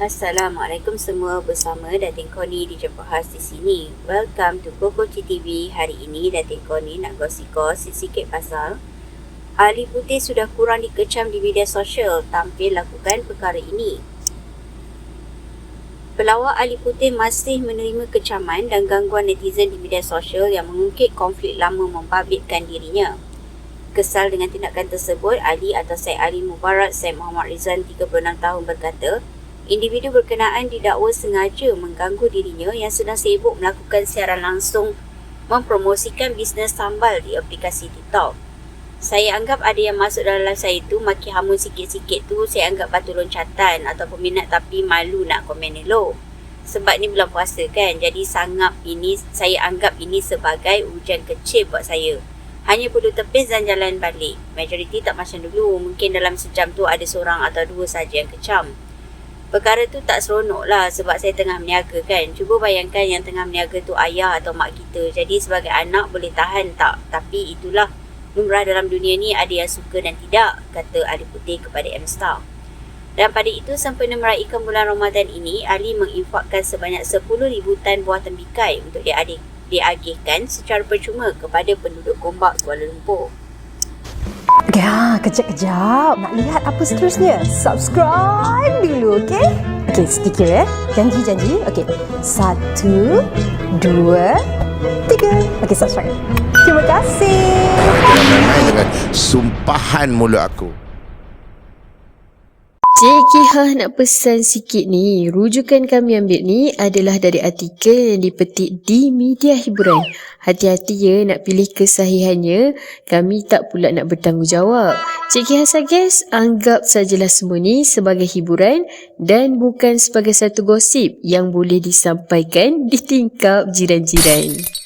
Assalamualaikum semua bersama Datin Koni di Jemput Khas di sini. Welcome to Koko TV. Hari ini Datin Koni nak gosiko sikit pasal Ali Putih sudah kurang dikecam di media sosial tampil lakukan perkara ini. Pelawak Ali Putih masih menerima kecaman dan gangguan netizen di media sosial yang mengungkit konflik lama membabitkan dirinya. Kesal dengan tindakan tersebut, Ali atau Syed Ali Mubarak Syed Muhammad Rizan 36 tahun berkata, individu berkenaan didakwa sengaja mengganggu dirinya yang sedang sibuk melakukan siaran langsung mempromosikan bisnes sambal di aplikasi TikTok. Saya anggap ada yang masuk dalam live saya tu maki hamun sikit-sikit tu saya anggap batu loncatan atau peminat tapi malu nak komen elok. Sebab ni bulan puasa kan jadi sangat ini saya anggap ini sebagai ujian kecil buat saya. Hanya perlu tepis dan jalan balik. Majoriti tak macam dulu. Mungkin dalam sejam tu ada seorang atau dua saja yang kecam. Perkara tu tak seronok lah sebab saya tengah meniaga kan. Cuba bayangkan yang tengah meniaga tu ayah atau mak kita. Jadi sebagai anak boleh tahan tak? Tapi itulah lumrah dalam dunia ni ada yang suka dan tidak, kata Ali Putih kepada M-Star. Dan pada itu sempena meraihkan bulan Ramadan ini, Ali menginfakkan sebanyak 10,000 tan buah tembikai untuk diagihkan secara percuma kepada penduduk Gombak Kuala Lumpur. Ya, kejap-kejap. Nak lihat apa seterusnya? Subscribe dulu, okey? Okey, sedikit ya. Janji-janji. Okey. Satu, dua, tiga. Okey, subscribe. Terima kasih. Dengan sumpahan mulut aku. Cik Kihah nak pesan sikit ni. Rujukan kami ambil ni adalah dari artikel yang dipetik di media hiburan. Hati-hati ya nak pilih kesahihannya. Kami tak pula nak bertanggungjawab. Cik Kihah suggest anggap sajalah semua ni sebagai hiburan dan bukan sebagai satu gosip yang boleh disampaikan di tingkap jiran-jiran.